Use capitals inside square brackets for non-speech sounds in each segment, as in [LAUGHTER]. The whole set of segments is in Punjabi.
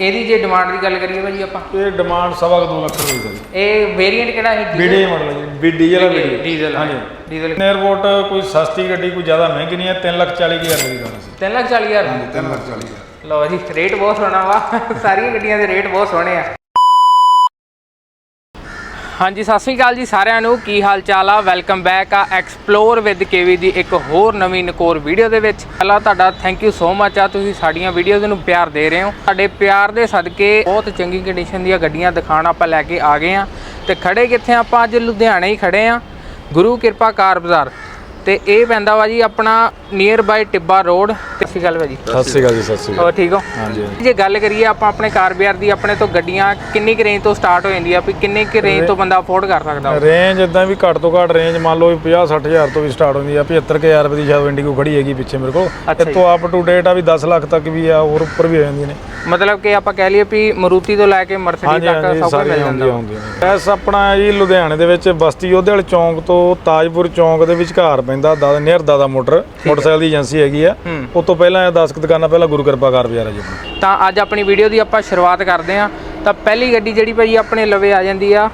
ਇਹਦੀ ਜੇ ਡਿਮਾਂਡ ਦੀ ਗੱਲ ਕਰੀਏ ਭਾਜੀ ਆਪਾਂ। ਇਹ ਡਿਮਾਂਡ ਸਵਾ ਕੁ ਦੋ ਲੱਖ ਰੁਪਏ ਦੀ ਹੈ। ਇਹ ਵੇਰੀਐਂਟ ਕਿਹੜਾ ਹੈ ਵੀਡੀਓ ਮਾਡਲ ਹੈ ਜੀ। ਵੀ ਡੀਜ਼ਲ ਹੈ ਡੀਜ਼ਲ ਹਾਂਜੀ। ਡੀਜ਼ਲ 에어ਪੋਰਟ ਕੋਈ ਸਸਤੀ ਗੱਡੀ ਕੋਈ ਜ਼ਿਆਦਾ ਮਹਿੰਗੀ ਨਹੀਂ ਹੈ। 3 ਲੱਖ 40 ਹਜ਼ਾਰ ਰੁਪਏ ਦੀ ਕਾਰ ਸੀ 3 ਲੱਖ 40 ਹਜ਼ਾਰ? 3 ਲੱਖ 40 ਹਜ਼ਾਰ। ਲਓ ਜੀ ਰੇਟ ਬਹੁਤ ਸੋਹਣਾ ਵਾ। ਸਾਰੀਆਂ ਗੱਡੀਆਂ ਦੇ ਰੇਟ ਬਹੁਤ ਸੋਹਣੇ ਆ। ਹਾਂਜੀ, ਸਤਿ ਸ਼੍ਰੀ ਅਕਾਲ ਜੀ ਸਾਰਿਆਂ ਨੂੰ। ਕੀ ਹਾਲ ਚਾਲ ਆ? ਵੈਲਕਮ ਬੈਕ ਆ ਐਕਸਪਲੋਰ ਵਿਦ ਕੇਵੀ ਦੀ ਇੱਕ ਹੋਰ ਨਵੀਂ ਨਕੋਰ ਵੀਡੀਓ ਦੇ ਵਿੱਚ। ਪਹਿਲਾਂ ਤੁਹਾਡਾ ਥੈਂਕ ਯੂ ਸੋ ਮਚ ਆ। ਤੁਸੀਂ ਸਾਡੀਆਂ ਵੀਡੀਓਜ਼ ਨੂੰ ਪਿਆਰ ਦੇ ਰਹੇ ਹੋ। ਤੁਹਾਡੇ ਪਿਆਰ ਦੇ ਸਦਕੇ ਬਹੁਤ ਚੰਗੀ ਕੰਡੀਸ਼ਨ ਦੀਆਂ ਗੱਡੀਆਂ ਦਿਖਾਣ ਆਪਾਂ ਲੈ ਕੇ ਆ ਗਏ ਆ। ਤੇ ਖੜੇ ਕਿੱਥੇ ਆਪਾਂ ਅੱਜ ਲੁਧਿਆਣੇ ਹੀ ਖੜੇ ਆ। ਗੁਰੂ ਕਿਰਪਾ ਕਾਰ ਬਾਜ਼ਾਰ। ਤੇ ਇਹ ਪੈਂਦਾ ਵਾ ਜੀ ਆਪਣਾ ਨੀਅਰ ਬਾਈ ਟਿੱਬਾ ਰੋਡ ਤੇ ਗੱਲ ਭਾਜੀ ਸਤਿ ਸ਼੍ਰੀ ਅਕਾਲ ਜੀ ਸਤਿ ਸ਼੍ਰੀ ਹੋਰ ਠੀਕ ਹੋ? ਹਾਂਜੀ ਜੇ ਗੱਲ ਕਰੀਏ ਆਪਾਂ ਆਪਣੇ ਕਾਰ ਬਾਜ਼ਾਰ ਦੀ ਆਪਣੇ ਤੋਂ ਗੱਡੀਆਂ ਕਿੰਨੀ ਕੁ ਰੇਂਜ ਤੋਂ ਸਟਾਰਟ ਹੋ ਜਾਂਦੀ ਆ ਵੀ ਕਿੰਨੇ ਕੁ ਰੇਂਜ ਤੋਂ ਬੰਦਾ ਅਫੋਰਡ ਕਰ ਸਕਦਾ ਵਾ? ਰੇਂਜ ਇਦਾਂ ਵੀ ਘੱਟ ਤੋਂ ਘੱਟ ਰੇਂਜ ਮੰਨ ਲਓ 50 60000 ਤੋਂ ਵੀ ਸਟਾਰਟ ਹੁੰਦੀ ਆ 75000 ਰੁਪਏ ਦੀ ਸ਼ਾਇਦ ਇੰਡੀਗੋ ਖੜੀ ਹੈਗੀ ਪਿੱਛੇ ਮੇਰੇ ਕੋਲ। ਤੋਂ ਅਪ ਟੂ ਡੇਟ ਆ ਵੀ 10 ਲੱਖ ਤੱਕ ਵੀ ਆ ਹੋਰ ਉੱਪਰ ਵੀ ਹੋ ਜਾਂਦੀਆਂ ਨੇ। ਮਤਲਬ ਕਿ ਆਪਾਂ ਕਹਿ ਲਈਏ ਵੀ ਮਰੂਤੀ ਤੋਂ ਲੈ ਕੇ ਮਰਸੀਡੀ ਤੱਕ ਸਭ ਕੁਝ ਮਿਲ ਜਾਂਦਾ ਐਸ ਆਪਣਾ ਜੀ ਲੁਧਿਆਣੇ ਦੇ ਵਿੱਚ ਬਸਤੀ ਯੋਧੇ ਵਾਲੇ ਚੌਂਕ ਤੋਂ ਤਾਜਪੁਰ ਚੌਂਕ ਦੇ ਵਿਚਕਾਰ ਪੈਂਦਾ ਦਾਦਾ ਨੀਅਰ ਦਾਦਾ ਮੋਟਰ ਮੋਟਰਸਾਈਕਲ ਦੀ ਏਜੰਸੀ ਹੈਗੀ ਆ। ਹੂੰ। ਉਸ ਤੋਂ ਪਹਿਲਾਂ 10 ਦੁਕਾਨਾਂ ਪਹਿਲਾਂ ਗੁਰੂ ਕਿਰਪਾ ਕਾਰ ਬਾਜ਼ਾਰ ਹੈ ਜੀ। ਆਪਣਾ ਤਾਂ ਅੱਜ ਆਪਣੀ ਵੀਡੀਓ ਦੀ ਆਪਾਂ ਸ਼ੁਰੂਆਤ ਕਰਦੇ ਆ ਤਾਂ ਪਹਿਲੀ ਗੱਡੀ ਜਿਹੜੀ ਭਾਈ ਆਪਣੇ ਲਵੇ ਆ ਜਾਂਦੀ ਆ।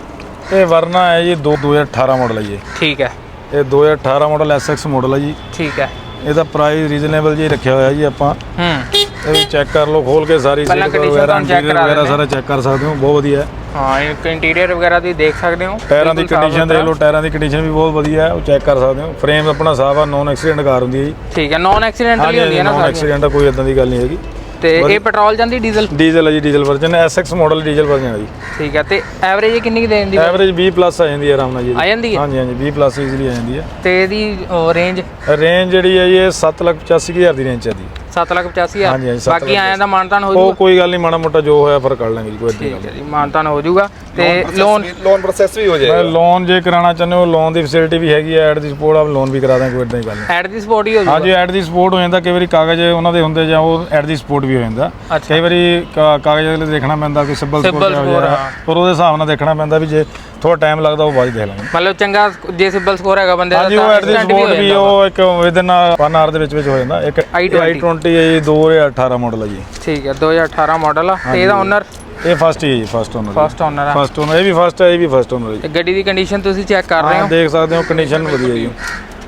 ਇਹ ਵਰਨਾ ਹੈ ਜੀ ਦੋ- 2018 ਮਾਡਲ ਹੈ ਜੀ ਠੀਕ ਹੈ। ਇਹ 2018 ਮਾਡਲ SX ਮਾਡਲ ਹੈ ਜੀ। ਠੀਕ ਹੈ। ਇਹਦਾ ਪ੍ਰਾਈਸ ਰੀਜ਼ਨੇਬਲ ਜੀ ਰੱਖਿਆ ਹੋਇਆ ਜੀ ਆਪਾਂ। ਹੂੰ। ਇਹ ਵੀ ਚੈੱਕ ਕਰ ਲਓ ਖੋਲ ਕੇ ਸਾਰੀ ਪਹਿਲਾਂ ਸੀਟ condition ਵਗੈਰਾ ਤੁਹਾਨੂੰ check interior ਕਰਾ ਵਗੈਰਾ ਦਿੰਦੇ ਸਾਰਾ ਚੈੱਕ ਕਰ ਸਕਦੇ ਹੋ ਬਹੁਤ ਵਧੀਆ ਹੈ। ਹਾਂ ਇਹ ਇੰਟੀਰੀਅਰ ਵਗੈਰਾ ਤੁਸੀਂ ਦੇਖ ਸਕਦੇ ਹੋ। ਟਾਇਰਾਂ ਦੀ ਬਿਲਕੁਲ ਸਾਫ਼ ਕੰਡੀਸ਼ਨ ਦੇਖ। ਲਓ ਟਾਇਰਾਂ ਦੀ ਕੰਡੀਸ਼ਨ ਵੀ ਬਹੁਤ ਵਧੀਆ ਹੈ ਉਹ ਚੈੱਕ ਕਰ ਸਕਦੇ ਹੋ। ਫਰੇਮ ਆਪਣਾ ਸਾਫ਼ ਆ ਨੋਨ ਐਕਸੀਡੈਂਟ ਕਾਰ ਹੁੰਦੀ ਹੈ ਜੀ। ਠੀਕ ਹੈ ਨਾਨ ਐਕਸੀਡੈਂਟਲੀ ਹੁੰਦੀ ਹੈ ਨਾ ਨੋਨ ਸਾਰੀ ਐਕਸੀਡੈਂਟ ਕੋਈ ਇਦਾਂ ਦੀ ਗੱਲ ਨਹੀਂ ਹੈਗੀ। ਤੇ ਇਹ ਪੈਟਰੋਲ ਜਾਂਦੀ ਡੀਜ਼ਲ ਡੀਜ਼ਲ ਹੈ ਜੀ diesel version SX model diesel version ਹੈ ਜੀ। ਠੀਕ ਹੈ ਤੇ ਐਵਰੇਜ ਕਿੰਨੀ ਕੁ ਦੇ ਦਿੰਦੀ ਐਵਰੇਜ 20 ਪਲੱਸ ਆ ਜਾਂਦੀ ਹੈ ਆਰਾਮ ਨਾਲ ਜੀ। ਆ ਜਾਂਦੀ ਹੈ? ਹਾਂਜੀ ਹਾਂਜੀ 20 ਪਲੱਸ ਈਜ਼ੀਲੀ ਆ ਜਾਂਦੀ ਹੈ। ਤੇ ਇਹਦੀ ਰੇਂਜ ਰੇਂਜ ਜਿਹੜੀ ਹੈ ਜੀ ਇਹ 785000 ਦੀ ਰੇਂਜ ਹੈ ਜੀ। 785000 ਹਾਂਜੀ, ਹਾਂਜੀ, ਸੱਤ ਬਾਕੀ ਆਇਆਂ ਦਾ ਮਾਨਤਾਨ ਹੋ ਉਹ ਜੂਗਾ। ਕੋਈ ਗੱਲ ਨਹੀਂ ਮਾੜਾ ਮੋਟਾ ਜੋ ਹੋਇਆ ਫਿਰ ਕਰ ਲਾਂਗੇ ਜੀ ਕੋਈ ਗੱਲ ਠੀਕ ਹੈ ਜੀ ਮਾਨਤਾਨ ਹੋ ਜੂਗਾ ਤੇ ਲੋਨ ਲੋਨ ਪ੍ਰੋਸੈਸ ਵੀ ਹੋ ਨਹੀਂ ਜਾਏਗਾ ਲੋਨ ਜੇ ਕਰਾਉਣਾ ਚਾਹੁੰਦੇ ਹੋ ਲੋਨ ਦੀ ਫੈਸਿਲਿਟੀ ਵੀ ਹੈਗੀ ਹੈ ਐਡ ਦੀ ਸਪੋਰਟ ਆ ਲੋਨ ਵੀ ਕਰਾ ਦਾਂਗੇ ਕੋਈ ਦੀ ਗੱਲ ਨਹੀਂ। ਐਡ ਦੀ ਸਪੋਰਟ ਹੀ ਹੋ ਜੂਗਾ। ਹਾਂਜੀ ਐਡ ਦੀ ਸਪੋਰਟ ਹੋ ਜਾਂਦਾ ਕਈ ਵਾਰੀ ਕਾਗਜ਼ ਉਹਨਾਂ ਦੇ ਹੁੰਦੇ ਜਾਂ ਉਹ ਐਡ ਦੀ ਸਪੋਰਟ ਵੀ ਹੋ ਜਾਂਦਾ। ਅੱਛਾ। ਕਈ ਵਾਰੀ ਕਾ- ਕਾਗਜ਼ ਅਗਲੇ ਦੇਖਣਾ ਪੈਂਦਾ ਕਿ ਸਿਬਲ Civil ਸਕੋਰ score, ਹਾਂ। ਪਰ ਉਹਦੇ ਹਿਸਾਬ ਨਾਲ ਦੇਖਣਾ ਪੈਂਦਾ ਵੀ ਜੇ ਥੋੜਾ ਟਾਈਮ ਲੱਗਦਾ ਉਹ ਬਾਅਦ 'ਚ ਦੇਖ ਲਾਂਗੇ। ਮਤਲਬ ਚੰਗਾ ਜੇ ਸਿਬਲ ਸਕੋਰ ਹੈਗਾ ਬੰਦੇ ਦਾ ਹਾਂਜੀ ਉਹ ਐਡ ਦੀ accident ਸਪੋਰਟ ਵੀ ਜਾਂਦਾ। ਵਾ। ਉਹ ਇੱਕ ਵਿਦਨ ਵਨ ਆਰ ਦੇ ਵਿੱਚ ਵਿੱਚ ਹੋ ਜਾਂਦਾ। ਇੱਕ i20 i20 ਹੈ ਜੀ 2018 ਮਾਡਲ ਹੈ ਜੀ। ਠੀਕ ਹੈ 2018 ਮਾਡਲ ਆ। ਤੇ ਇਹਦਾ ਓਨਰ ਇਹ ਫਸਟ ਹੀ ਹੈ ਜੀ ਫਸਟ ਓਨਰ ਫਸਟ ਓਨਰ ਆ। ਫਸਟ ਓਨਰ ਇਹ ਵੀ ਫਸਟ ਹੈ ਇਹ ਵੀ ਫਸਟ ਓਨਰ ਹੈ ਜੀ। ਤੇ ਗੱਡੀ ਦੀ ਕੰਡੀਸ਼ਨ ਤੁਸੀਂ ਚੈੱਕ ਕਰ ਰਹੇ ਹਾਂ ਦੇਖ ਸਕਦੇ ਹੋ ਕੰਡੀਸ਼ਨ ਵਧੀਆ ਜੀ।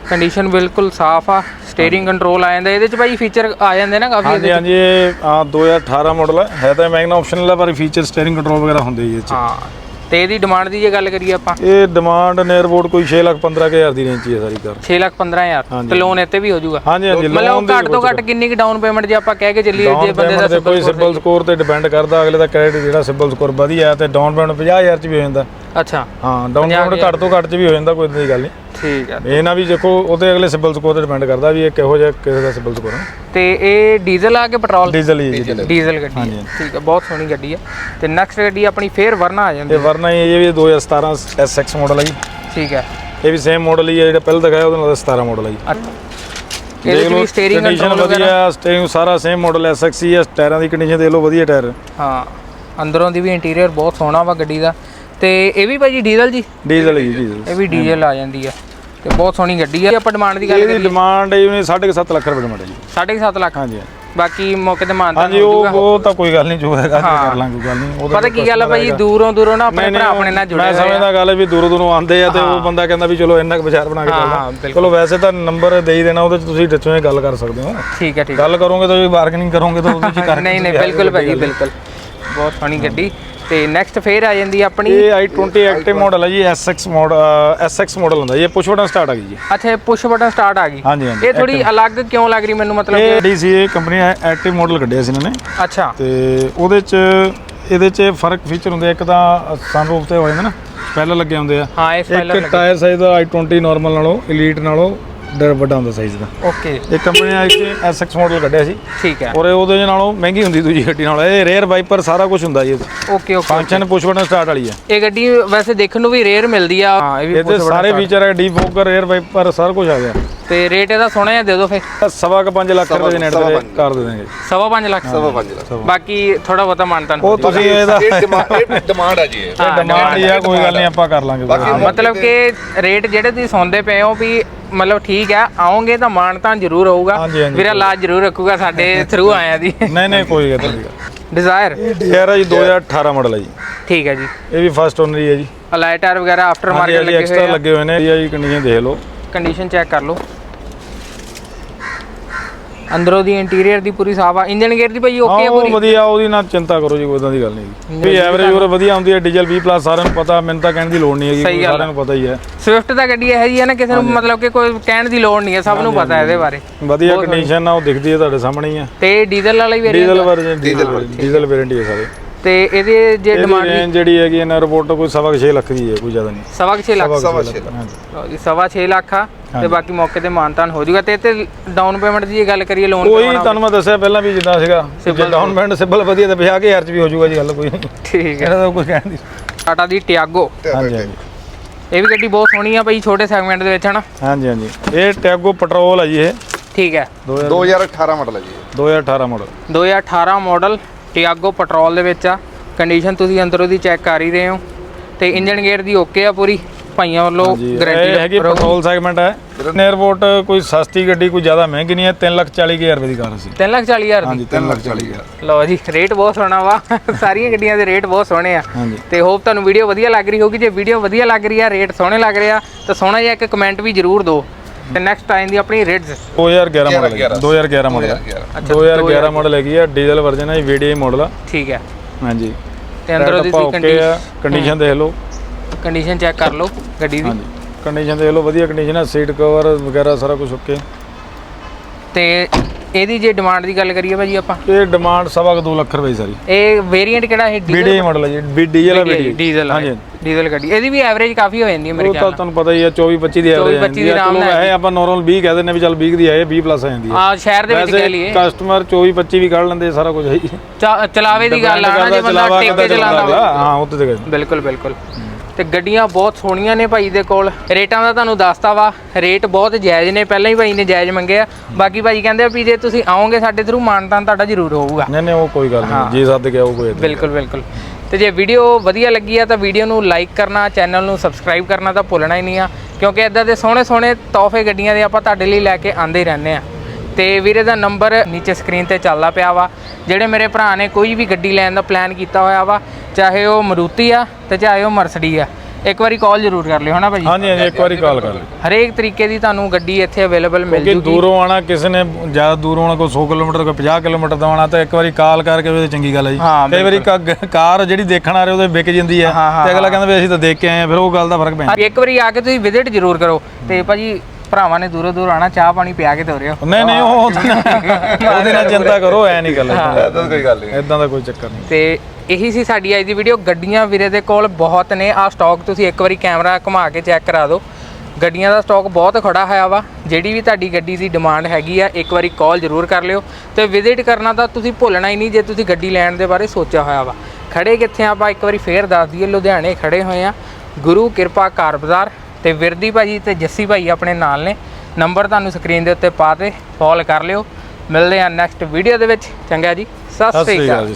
ਕੰਡੀਸ਼ਨ ਬਿਲਕੁਲ ਸਾਫ਼ ਆ ਸਟੀਅਰਿੰਗ ਕੰਟਰੋਲ ਆ ਜਾਂਦਾ ਇਹਦੇ ਚ ਭਾਈ ਫੀਚਰ ਆ ਜਾਂਦੇ ਨਾ ਕਾਫੀ ਹਾਂਜੀ ਹਾਂਜੀ ਇਹ ਆ 2018 ਮਾਡਲ ਹੈ ਹੈ ਤਾਂ ਮੈਗਨਾ ਆਪਸ਼ਨਲ ਹੈ ਪਰ ਫੀਚਰ ਸਟੀਅਰਿੰਗ ਕੰਟਰੋਲ ਵਗੈਰਾ ਹੁੰਦੇ ਜੀ ਇਹ 'ਚ। ਹਾਂ ਤੇ ਇਹਦੀ ਡਿਮਾਂਡ ਦੀ ਜੇ ਗੱਲ ਕਰੀਏ ਆਪਾਂ? ਇਹ ਡਿਮਾਂਡ ਨੇਅਰਬੋਰਡ ਕੋਈ 6 ਲੱਖ 15 ਕੁ ਹਜ਼ਾਰ ਦੀ ਰੇਂਜ 'ਚ ਹੀ ਸਾਰੀ ਕਾਰ। 6 ਲੱਖ 15000 ਹਾਂਜੀ। ਤੇ ਲੋਨ ਇੱਥੇ ਵੀ ਹੋ ਜਾਊਗਾ? ਹਾਂਜੀ ਹਾਂਜੀ ਮਤਲਬ ਘੱਟ ਤੋਂ ਘੱਟ ਕਿੰਨੀ ਕੁ ਡਾਊਨ ਪੇਮੈਂਟ ਜੇ ਆਪਾਂ ਕਹਿ ਕੇ ਚੱਲੀਏ ਜੇ ਬੰਦੇ ਦਾ ਸਿਬਲ ਸਕੋਰ ਤੇ ਡਿਪੈਂਡ ਕਰਦਾ ਅਗਲੇ ਦਾ ਕ੍ਰੈਡਿਟ ਜਿਹੜਾ ਸਿਬਲ ਸਕੋਰ ਵਧੀਆ ਹੈ ਤੇ ਡਾਊਨ ਪੇਮੈਂਟ 50000 'ਚ ਵੀ ਹੋ ਜਾਂਦਾ। ਅੱਛਾ। ਹਾਂ ਡਾਊਨ ਪੇਮੈਂਟ ਘੱਟ ਤੋਂ ਘੱਟ 'ਚ ਵੀ ਹੋ ਜਾਂਦਾ ਕੋਈ ਏਦਾਂ ਦੀ ਗੱਲ ਨਹੀਂ। ਠੀਕ ਹੈ ਇਹ ਨਾ ਵੀ ਦੇਖੋ ਉਹਦੇ ਅਗਲੇ ਸਿਬਲ ਸਕੋਰ ਤੇ ਡਿਪੈਂਡ ਕਰਦਾ ਵੀ ਇਹ ਕਿਹੋ ਜਿਹਾ ਕਿਸੇ ਦਾ ਸਿਬਲ ਸਕੋਰ ਹੈ ਤੇ ਇਹ ਡੀਜ਼ਲ ਆ ਕੇ ਪੈਟਰੋਲ? ਡੀਜ਼ਲ ਹੀ ਹੈ ਜੀ। ਡੀਜ਼ਲ ਗੱਡੀ ਹੈ। ਠੀਕ ਹੈ ਬਹੁਤ ਸੋਹਣੀ ਗੱਡੀ ਹੈ। ਤੇ ਨੈਕਸਟ ਗੱਡੀ ਆਪਣੀ ਫੇਰ ਵਰਨਾ ਆ ਜਾਂਦੀ ਇਹ ਵਰਨਾ ਇਹ ਵੀ 2017 SX ਮਾਡਲ ਹੈ ਜੀ। ਠੀਕ ਹੈ। ਇਹ ਵੀ ਸੇਮ ਮਾਡਲ ਹੀ ਹੈ ਜਿਹੜਾ ਪਹਿਲਾਂ ਦਿਖਾਇਆ ਉਹਦੇ ਨਾਲ 17 ਮਾਡਲ ਹੈ ਜੀ। ਅੱਛਾ। ਇਹਦੇ ਚ ਵੀ ਸਟੀਅਰਿੰਗ ਕੰਡੀਸ਼ਨ ਕੰਟਰੋਲ ਵਗੈਰਾ ਵਧੀਆ ਸਟੀਅਰਿੰਗ ਸਾਰਾ ਸੇਮ ਮਾਡਲ SX ਹੀ ਹੈ ਟਾਇਰਾਂ ਦੀ ਕੰਡੀਸ਼ਨ ਦੇਖ ਲਓ ਵਧੀਆ ਟਾਇਰ। ਹਾਂ। ਅੰਦਰੋਂ ਦੀ ਵੀ ਇੰਟੀਰੀਅਰ ਬਹੁਤ ਸੋਹਣਾ ਵਾ ਗੱਡੀ ਦਾ। ਤੇ ਇਹ ਵੀ ਭਾਜੀ ਡੀਜ਼ਲ ਜੀ? ਡੀਜ਼ਲ ਹੀ ਡੀਜ਼ਲ। ਇਹ ਵੀ ਡੀਜ਼ਲ ਆ ਜਾਂਦੀ ਹੈ ਤੇ ਬਹੁਤ ਸੋਹਣੀ ਗੱਡੀ ਹੈ ਆਪਾਂ ਡਿਮਾਂਡ ਦੀ ਗੱਲ ਇਹਦੀ ਕਰੀਏ। ਡਿਮਾਂਡ ਹੈ ਜੀ 7.5 ਲੱਖ ਰੁਪਏ ਡਿਮਾਂਡ ਹੈ ਜੀ। 7.5 ਲੱਖ? ਹਾਂਜੀ ਬਾਕੀ ਮੌਕੇ ਤੇ ਮਾਨਤਾ ਹਾਂਜੀ ਉਹ ਉਹ ਤਾਂ ਕੋਈ ਗੱਲ ਨਹੀਂ ਜੋ ਹੈਗਾ ਕਰ ਲਾਂਗੇ ਗੱਲ ਨਹੀਂ। ਪਤਾ ਕੀ ਗੱਲ ਹੈ ਭਾਜੀ? ਦੂਰੋਂ ਦੂਰੋਂ ਨਾ ਆਪਣੇ ਭਰਾ ਆਪਣੇ ਨਾਲ ਜੁੜੇ ਮੈਂ ਹੋਏ ਆ। ਸਮਝਦਾ ਗੱਲ ਵੀ ਦੂਰੋਂ ਦੂਰੋਂ ਆਉਂਦੇ ਆ ਤੇ ਉਹ ਬੰਦਾ ਕਹਿੰਦਾ ਵੀ ਚਲੋ ਇੰਨਾ ਕੁ ਵਿਚਾਰ ਬਣਾ ਕੇ ਹਾਂ, ਚੱਲਦਾ। ਚਲੋ ਵੈਸੇ ਤਾਂ ਨੰਬਰ ਦੇ ਹੀ ਦੇਣਾ ਉਹਦੇ ਚ ਤੁਸੀਂ ਡਿੱਚੋਂ ਗੱਲ ਕਰ ਸਕਦੇ ਹੋ। ਠੀਕ ਹੈ ਠੀਕ ਗੱਲ ਕਰੋਗੇ ਤਾਂ ਵੀ ਬਾਰਗੇਨਿੰਗ ਕਰੋਗੇ ਤਾਂ ਉਹਦੇ ਚ ਕਰਕੇ ਨਹੀਂ ਨਹੀਂ ਬਿਲਕੁਲ ਭਾਜੀ ਬਿਲਕੁਲ। ਬਹੁਤ ਸੋਹਣੀ ਗੱਡੀ। ਤੇ ਨੈਕਸਟ ਫੇਰ ਆ ਜਾਂਦੀ ਆਪਣੀ? ਇਹ i20 ਐਕਟਿਵ ਮਾਡਲ ਹੈ ਜੀ SX ਮਾਡਲ SX ਮਾਡਲ ਹੁੰਦਾ ਜੀ ਇਹ ਪੁਸ਼ ਬਟਨ ਸਟਾਰਟ ਆ ਗਈ ਜੀ। ਅੱਛਾ ਪੁਸ਼ ਬਟਨ ਸਟਾਰਟ ਆ ਗਈ। ਹਾਂਜੀ ਹਾਂਜੀ ਇਹ ਥੋੜੀ ਅਲੱਗ ਕਿਉਂ ਲੱਗ ਰਹੀ ਮੈਨੂੰ ਮਤਲਬ? ਇਹ ਡੀਸੀ ਕੰਪਨੀ ਐਕਟਿਵ ਮਾਡਲ ਕੱਢਿਆ ਸੀ ਇਹਨਾਂ ਨੇ। ਅੱਛਾ। ਤੇ ਉਹਦੇ ਚ ਇਹਦੇ ਚ ਫ਼ਰਕ ਫੀਚਰ ਹੁੰਦੇ ਇੱਕ ਤਾਂ ਸਨਰੂਫ ਤੇ ਹੋ ਜਾਂਦਾ ਨਾ ਪਹਿਲਾਂ ਲੱਗੇ ਹੁੰਦੇ ਆ। ਹਾਂ ਇਹ ਸਪਾਇਲਰ ਇੱਕ ਟਾਇਰ ਸਾਈਜ਼ ਦਾ i20 ਨਾਰਮਲ ਨਾਲੋਂ 엘ੀਟ ਨਾਲੋਂ ਡ- ਵੱਡਾ ਹੁੰਦਾ ਸਾਈਜ਼ ਦਾ। ਓਕੇ ਇਹ ਕੰਪਨੀ ਨੇ ਇੱਕ SX ਮਾਡਲ ਕੱਢਿਆ ਸੀ। ਠੀਕ ਹੈ। ਔਰ ਇਹ ਉਹਦੇ ਨਾਲੋਂ ਮਹਿੰਗੀ ਹੁੰਦੀ ਦੂਜੀ ਗੱਡੀ ਨਾਲੋਂ। ਇਹ ਰੇਅਰ ਵਾਈਪਰ ਸਾਰਾ ਕੁਝ ਹੁੰਦਾ ਜੀ। Okay okay function push button start ਵਾਲੀ ਹੈ। ਇਹ ਗੱਡੀ ਵੈਸੇ ਦੇਖਣ ਨੂੰ ਵੀ ਰੇਅਰ ਮਿਲਦੀ ਆ। ਹਾਂ ਇਹ ਵੀ ਇਹਦੇ ਸਾਰੇ। ਫੀਚਰ ਹੈ ਡੀਫੋਕਰ ਰੇਅਰ ਵਾਈਪਰ ਸਾਰਾ ਕੁਝ ਆ ਗਿਆ। ਤੇ ਰੇਟ ਇਹਦਾ ਸੋਹਣਾ ਜਿਹਾ ਦੇ ਦਿਓ ਫੇਰ। ਸਵਾ ਕੁ 5 ਲੱਖ ਰੁਪਏ ਦੇ ਨੇੜੇ ਤੇ ਕਰ ਦੇ ਦਾਂਗੇ ਸਵਾ ਪੰਜ ਲੱਖ। ਸਵਾ ਪੰਜ ਲੱਖ। ਬਾਕੀ ਥੋੜਾ ਬਹੁਤਾ ਮਾਨਤਨ ਉਹ ਤੁਸੀਂ ਇਹਦਾ ਇਹ ਡਿਮਾਂਡ ਇਹ ਡਿਮਾਂਡ ਆ ਜੀ ਇਹ। ਡਿਮਾਂਡ ਹੀ ਆ ਕੋਈ ਗੱਲ ਨਹੀਂ ਆਪਾਂ ਕਰ ਲਾਂਗੇ। ਨਹੀਂ। ਮਤਲਬ ਕਿ ਰੇਟ ਜਿਹੜੇ ਤੁਸੀਂ ਸੁਣਦੇ ਪਏ ਹੋ ਵੀ ਮਤਲਬ ਠੀਕ ਹੈ ਆਓਗੇ ਤਾਂ ਮਾਨਤਾਨ ਜ਼ਰੂਰ ਹੋਊਗਾ। ਹਾਂਜੀ, ਹਾਂਜੀ। ਵੀਰਾ ਲਾਜ ਜ਼ਰੂਰ ਰੱਖੂਗਾ ਸਾਡੇ ਥਰੂ ਆਇਆ ਦੀ। ਨਹੀਂ ਨਹੀਂ ਕੋਈ ਗੱਲ ਨਹੀਂ। ਡਿਜ਼ਾਇਰ ਇਹ ਡਿਜ਼ਾਇਰ ਹੈ ਜੀ 2018 ਮਾਡਲ ਹੈ ਜੀ। ਠੀਕ ਹੈ ਜੀ। ਇਹ ਵੀ ਫਸਟ ਓਨਰ ਹੀ ਹੈ ਜੀ। ਅਲਾਈ ਟਾਇਰ ਵਗੈਰਾ ਆਫਟਰ ਮਾਰਕੀਟ ਹਾਂਜੀ ਲੱਗੇ ਐਕਸਟਰਾ ਹੋਏ ਆ। ਲੱਗੇ ਹੋਏ ਨੇ। ਇਹ ਜੀ ਕੰਡੀਸ਼ਨ ਦੇਖ ਲਓ। ਕੰਡੀਸ਼ਨ ਚੈੱਕ ਕਰ ਲਓ। ਅੰਦਰੋਂ ਦੀ ਇੰਟੀਰੀਅਰ ਦੀ ਪੂਰੀ ਸਾਫ਼ ਆ। ਇੰਜਨ ਗੇਅਰ ਦੀ ਭਾਈ ਹਾਂ ਓਕੇ ਆ ਉਹ ਪੂਰੀ? ਵਧੀਆ ਉਹਦੀ ਨਾ ਚਿੰਤਾ ਕਰੋ ਜੀ ਕੋਈ ਇਦਾਂ ਦੀ ਗੱਲ ਨਹੀਂ ਜੀ। ਵੀ ਐਵਰੇਜ ਉਹ ਵਧੀਆ ਹੁੰਦੀ ਹੈ ਡੀਜ਼ਲ 20 ਪਲੱਸ ਸਾਰਿਆਂ ਨੂੰ ਪਤਾ ਮੈਨੂੰ ਤਾਂ ਕਹਿਣ ਦੀ ਲੋੜ ਨਹੀਂ ਹੈਗੀ ਸਾਰਿਆਂ ਨੂੰ ਪਤਾ ਹੀ ਹੈ। ਸਵਿਫਟ ਦਾ ਗੱਡੀ ਇਹ ਜੀ ਹੈ ਨਾ ਕਿਸੇ ਨੂੰ ਮਤਲਬ ਕਿ ਕੋਈ ਕਹਿਣ ਦੀ ਲੋੜ ਨਹੀਂ ਹੈ ਸਭ ਨੂੰ ਪਤਾ ਇਹਦੇ ਬਾਰੇ। ਵਧੀਆ ਕੰਡੀਸ਼ਨ ਆ ਉਹ ਦਿਖਦੀ ਹੈ ਤੁਹਾਡੇ ਸਾਹਮਣੇ ਹੀ ਹੈ ਤੇ ਡੀਜ਼ਲ ਵਾਲਾ ਹੀ diesel variant version diesel variant ਹੀ ਹੈ ਸਾਰੇ। ਤੇ ਇਹਦੇ ਜੇ ਡਿਮਾਂਡ ਰੇਂਜ ਜਿਹੜੀ ਹੈਗੀ ਇਹਨਾਂ ਰਿਪੋਰਟ ਕੋਈ ਸਵਾ ਕੁ ਛੇ ਲੱਖ ਦੀ ਹੈ ਕੋਈ ਜ਼ਿਆਦਾ ਨਹੀਂ। ਸਵਾ ਕੁ ਛੇ ਲੱਖ। ਸਵਾ ਛੇ ਹਾਂਜੀ। ਲਓ ਜੀ ਸਵਾ ਛੇ ਲੱਖ ਆ। ਤੇ ਬਾਕੀ ਮੌਕੇ ਤੇ ਮਾਨਤਾਨ ਹੋ ਜਾਊਗਾ। ਤੇ ਤੇ ਡਾਊਨ ਪੇਮੈਂਟ ਦੀ ਜੇ ਗੱਲ ਕਰੀਏ ਲੋਨ ਕੋਈ ਤੁਹਾਨੂੰ ਮੈਂ ਦੱਸਿਆ ਪਹਿਲਾਂ ਵੀ ਜਿੱਦਾਂ ਸੀਗਾ ਜੇ ਡਾਊਨ ਪੈਮੈਂਟ ਸਿੰਬਲ ਵਧੀਆ ਤੇ 50000 ਚ ਵੀ ਹੋ ਜਾਊਗਾ ਜੀ ਗੱਲ ਕੋਈ ਨਹੀਂ। ਠੀਕ ਹੈ। ਇਹਦਾ ਤਾਂ ਕੋਈ ਕਹਿਣ ਦੀ ਟਾਟਾ ਦੀ ਟਿਆਗੋ। ਹਾਂਜੀ ਹਾਂਜੀ। ਇਹ ਵੀ ਗੱਡੀ ਬਹੁਤ ਸੋਹਣੀ ਆ ਭਾਈ ਛੋਟੇ ਸੈਗਮੈਂਟ ਦੇ ਵਿੱਚ ਹਨਾ? ਹਾਂਜੀ ਹਾਂਜੀ। ਇਹ ਟੈਗੋ ਪੈਟਰੋਲ ਹੈ ਜੀ ਇਹ। ਠੀਕ ਹੈ। 2018 ਮਾਡਲ ਹੈ ਜੀ ਇਹ। 2018 ਮਾਡਲ 2018 ਮਾਡਲ ਟਿਆਗੋ ਪੈਟਰੋਲ ਦੇ ਵਿੱਚ ਆ। ਕੰਡੀਸ਼ਨ ਤੁਸੀਂ ਅੰਦਰੋਂ ਦੀ ਚੈੱਕ ਕਰ ਹੀ ਰਹੇ ਹੋ। ਤੇ ਇੰਜਨ ਗੇਅਰ ਦੀ ਓਕੇ ਆ ਪੂਰੀ? ਭਾਈਆਂ ਵੱਲੋਂ ਜੀ ਇਹ ਗਾਰੰਟੀ ਹੈਗੀ ਪੈਟਰੋਲ ਸੈਗਮੈਂਟ ਹੈ। 에어ਪੋਰਟ ਕੋਈ ਸਸਤੀ ਗੱਡੀ ਕੋਈ ਜ਼ਿਆਦਾ ਮਹਿੰਗੀ ਨਹੀਂ ਹੈ 340000 ਰੁਪਏ ਦੀ ਕਾਰ ਸੀ। 3 ਲੱਖ 40 ਹਜ਼ਾਰ ਦੀ? ਹਾਂਜੀ 3 ਲੱਖ 40 ਹਜ਼ਾਰ। ਲਓ ਜੀ ਰੇਟ ਬਹੁਤ ਸੋਹਣਾ ਵਾ। [LAUGHS] ਸਾਰੀਆਂ ਗੱਡੀਆਂ ਦੇ ਰੇਟ ਬਹੁਤ ਸੋਹਣੇ ਆ। ਹਾਂਜੀ। ਤੇ ਹੋਪ ਤੁਹਾਨੂੰ ਵੀਡੀਓ ਵਧੀਆ ਲੱਗ ਰਹੀ ਹੋਗੀ ਜੇ ਵੀਡੀਓ ਵਧੀਆ ਲੱਗ ਰਹੀ ਆ ਰੇਟ ਸੋਹਣੇ ਲੱਗ ਰਹੇ ਆ ਤਾਂ ਸੋਹਣਾ ਜਿਹਾ ਇੱਕ ਕਮੈਂਟ ਵੀ ਜ਼ਰੂਰ ਦਿਓ। ਤੇ ਨੈਕਸਟ ਆਇੰਦੀ ਦੀ ਆਪਣੀ ਰੇਟਸ 2011 ਮਾਡਲ ਹੈ। 2011 ਮਾਡਲ ਹੈ 2011 ਮਾਡਲ ਹੈਗੀ ਆ। ਡੀਜ਼ਲ ਵਰਜਨ ਹੈ ਵੀਡੀਆਈ ਮਾਡਲ ਆ। ਠੀਕ ਹੈ। ਹਾਂਜੀ। ਤੇ ਅੰਦਰੋਂ ਦੀ ਕੰਡੀਸ਼ਨ ਦੇਖ ਲਓ। ਕੰਡੀਸ਼ਨ ਚੈੱਕ ਕਰ ਲਓ ਗੱਡੀ ਦੀ। ਹਾਂਜੀ। ਕੰਡੀਸ਼ਨ ਦੇਖ ਲਓ ਵਧੀਆ ਕੰਡੀਸ਼ਨ ਹੈ ਸੀਟ ਕਵਰ ਵਗੈਰਾ ਸਾਰਾ ਕੁਝ ਓਕੇ ਤੇ ਇਹਦੀ ਜੇ ਡਿਮਾਂਡ ਦੀ ਗੱਲ ਕਰੀਏ ਭਾਜੀ ਆਪਾਂ? ਇਹ ਡਿਮਾਂਡ ਸਵਾ ਕੁ ਦੋ ਲੱਖ ਰੁਪਏ ਸਾਰੀ। ਇਹ ਵੇਰੀਐਂਟ ਕਿਹੜਾ ਹੈ ਵੀਡੀਆਈ ਮਾਡਲ ਹੈ ਜੀ ਵੀ ਡੀਜ਼ਲ ਹੈ ਵੀਡੀਆਈ ਡੀਜ਼ਲ ਹਾਂਜੀ। ਡੀਜ਼ਲ ਗੱਡੀ। ਇਹਦੀ ਵੀ ਐਵਰੇਜ ਕਾਫੀ ਹੋ ਜਾਂਦੀ ਹੈ ਮੇਰੇ ਉਹ ਤਾਂ ਖਿਆਲ ਤੁਹਾਨੂੰ ਪਤਾ ਹੀ ਹੈ 24 25 ਦੀ ਐਵਰੇਜ 25 ਦੀ ਆਰਾਮ ਨਾਲ ਇਹ ਆਪਾਂ ਨਾਰਮਲ 20 ਕਹਿ ਦਿੰਦੇ ਵੀ ਚੱਲ 20 ਦੀ ਆਏ 20 ਪਲੱਸ ਆ ਜਾਂਦੀ ਹੈ ਨਾਲ ਆ ਸ਼ਹਿਰ ਦੇ ਵਿੱਚ ਕਹਿ ਲਈਏ। ਕਸਟਮਰ 24 25 ਵੀ ਕੱਢ ਲੈਂਦੇ ਸਾਰਾ ਕੁਝ। ਹੈ ਹੀ ਚਾ- ਚਲਾਵੇ ਦੀ ਗੱਲ ਆ ਨਾ ਜੇ ਬੰਦਾ ਟੇਕੇ ਚਲਾਉਂਦਾ ਚੱਲਦਾ ਵਾ ਹਾਂ ਉੱਤੇ ਤੇ ਗੱਲ ਬਿਲਕੁਲ ਬਿਲਕੁਲ। ਤੇ ਗੱਡੀਆਂ ਬਹੁਤ ਸੋਹਣੀਆਂ ਨੇ ਭਾਈ ਦੇ ਕੋਲ। ਰੇਟਾਂ ਦਾ ਤੁਹਾਨੂੰ ਦੱਸਤਾ ਵਾ ਰੇਟ ਬਹੁਤ ਜਾਇਜ਼ ਨੇ ਪਹਿਲਾਂ ਹੀ ਭਾਈ ਨੇ ਜਾਇਜ਼ ਮੰਗੇ ਆ। ਬਾਕੀ ਭਾਈ ਕਹਿੰਦੇ ਆ ਵੀ ਜੇ ਤੁਸੀਂ ਆਓਗੇ ਸਾਡੇ ਥਰੂ ਮਾਨਤਾਨ ਤੁਹਾਡਾ ਜ਼ਰੂਰ ਹੋਊਗਾ। ਨਹੀਂ ਨਹੀਂ ਉਹ ਕੋਈ ਗੱਲ ਨਹੀਂ। ਜੀ ਸੱਦ ਉਹ ਕੋਈ ਬਿਲਕੁਲ ਬਿਲਕੁਲ। ਤੇ ਜੇ ਵੀਡੀਓ ਵਧੀਆ ਲੱਗੀ ਆ ਤਾਂ ਵੀਡੀਓ ਨੂੰ ਲਾਈਕ ਕਰਨਾ ਚੈਨਲ ਨੂੰ ਸਬਸਕ੍ਰਾਈਬ ਕਰਨਾ ਤਾਂ ਭੁੱਲਣਾ ਹੀ ਨਹੀਂ ਆ। ਕਿਉਂਕਿ ਇਦਾਂ ਦੇ ਸੋਹਣੇ ਸੋਹਣੇ ਤੋਹਫੇ ਗੱਡੀਆਂ ਦੇ ਆਪਾਂ ਤੁਹਾਡੇ ਲਈ ਲੈ ਕੇ ਆਂਦੇ ਹੀ ਰਹਿੰਦੇ ਆ। ਤੇ ਵੀਰੇ ਦਾ ਨੰਬਰ ਨੀਚੇ ਸਕਰੀਨ ਤੇ ਚੱਲਦਾ ਪਿਆ ਵਾ। ਜਿਹੜੇ ਮੇਰੇ ਭਰਾ ਨੇ ਕੋਈ ਵੀ ਗੱਡੀ ਲੈਣ ਦਾ ਪਲਾਨ ਕੀਤਾ ਹੋਇਆ ਵਾ ਚਾਹੇ ਉਹ ਮਰੂਤੀ ਆ ਤੇ ਚਾਹੇ ਉਹ ਮਰਸਡੀ ਆ। ਇੱਕ ਵਾਰੀ ਕਾਲ ਜ਼ਰੂਰ ਕਰ ਲਿਓ ਹਨਾ ਭਾਜੀ? ਹਾਂਜੀ ਹਾਂਜੀ ਇੱਕ ਵਾਰੀ ਕਾਲ ਕਰ ਲਈ ਹਰੇਕ ਤਰੀਕੇ ਦੀ ਤੁਹਾਨੂੰ ਗੱਡੀ ਇੱਥੇ ਅਵੇਲੇਬਲ ਮਿਲ ਜੂਗੀ। ਦੂਰੋਂ ਆਣਾ ਕਿਸੇ ਨੇ ਜ਼ਿਆਦਾ ਦੂਰੋਂ ਆਣਾ ਕੋਈ 100 ਕਿਲੋਮੀਟਰ ਕੋਈ 50 ਕਿਲੋਮੀਟਰ ਦਾ ਆਣਾ ਤਾਂ ਇੱਕ ਵਾਰੀ ਕਾਲ ਕਰਕੇ ਵੀ ਚੰਗੀ ਗੱਲ ਹੈ ਜੀ। ਕਈ ਵਾਰੀ ਕਾਰ ਜਿਹੜੀ ਦੇਖਣ ਆ ਰਹੇ ਉਹਦੇ ਵਿਕ ਜਾਂਦੀ ਹੈ ਤੇ ਅਗਲਾ ਕਹਿੰਦਾ ਵੀ ਅਸੀਂ ਤਾਂ ਦੇਖ ਕੇ ਆਏ ਆ ਫਿਰ ਉਹ ਗੱਲ ਦਾ ਫ਼ਰਕ ਪੈਂਦਾ। ਇੱਕ ਵਾਰੀ ਆ ਕੇ ਤੁਸੀਂ ਵਿਜ਼ਿਟ ਜ਼ਰੂਰ ਕਰੋ ਤੇ ਭਾਜੀ ਭਰਾਵਾਂ ਨੇ ਦੂਰੋਂ ਦੂਰ ਆਣਾ ਚਾਹ ਪਾਣੀ ਪਿਆ ਕੇ ਤੋਰਿਓ। ਨਹੀਂ ਨਹੀਂ ਉਹ [LAUGHS] ਉਹਦੇ ਨਾਲ ਚਿੰਤਾ ਕਰੋ ਐ ਨਹੀਂ ਗੱਲ ਤਾਂ ਕੋਈ ਗੱਲ ਨਹੀਂ ਇਦਾਂ ਦਾ ਕੋਈ ਚੱਕਰ ਨਹੀਂ। ਤੇ ਇਹੀ ਸੀ ਸਾਡੀ ਅੱਜ ਦੀ ਵੀਡੀਓ ਗੱਡੀਆਂ ਵੀਰੇ ਦੇ ਕੋਲ ਬਹੁਤ ਨੇ। ਆ ਸਟਾਕ ਤੁਸੀਂ ਇੱਕ ਵਾਰੀ ਕੈਮਰਾ ਘੁਮਾ ਕੇ ਚੈੱਕ ਕਰਾ ਦਿਓ। ਗੱਡੀਆਂ ਦਾ ਸਟਾਕ ਬਹੁਤ ਖੜਾ ਹੋਇਆ ਵਾ। ਜਿਹੜੀ ਵੀ ਤੁਹਾਡੀ ਗੱਡੀ ਦੀ ਡਿਮਾਂਡ ਹੈਗੀ ਆ ਇੱਕ ਵਾਰੀ ਕਾਲ ਜ਼ਰੂਰ ਕਰ ਲਿਓ। ਤੇ ਵਿਜ਼ਿਟ ਕਰਨਾ ਤਾਂ ਤੁਸੀਂ ਭੁੱਲਣਾ ਹੀ ਨਹੀਂ ਜੇ ਤੁਸੀਂ ਗੱਡੀ ਲੈਣ ਦੇ ਬਾਰੇ ਸੋਚਿਆ ਹੋਇਆ ਵਾ। ਖੜੇ ਕਿੱਥੇ ਆਪਾਂ ਇੱਕ ਵਾਰੀ ਫੇਰ ਦੱਸ ਦਈਏ। ਲੁਧਿਆਣੇ ਖੜੇ ਹੋਏ ਆ। ਗੁਰੂ ਕਿਰਪਾ ਕਾਰ ਬਾਜ਼ਾਰ। ਤੇ ਵਿਰਦੀ ਭਾਜੀ ਤੇ ਜੱਸੀ ਭਾਈ ਆਪਣੇ ਨਾਲ ਨੇ। ਨੰਬਰ ਤੁਹਾਨੂੰ ਸਕਰੀਨ ਦੇ ਉੱਤੇ ਪਾ ਤੇ ਕਾਲ ਕਰ ਲਿਓ। ਮਿਲਦੇ ਆ ਨੈਕਸਟ ਵੀਡੀਓ ਦੇ ਵਿੱਚ। ਚੰਗਾ ਜੀ। ਸਤਿ ਸ੍ਰੀ ਅਕਾਲ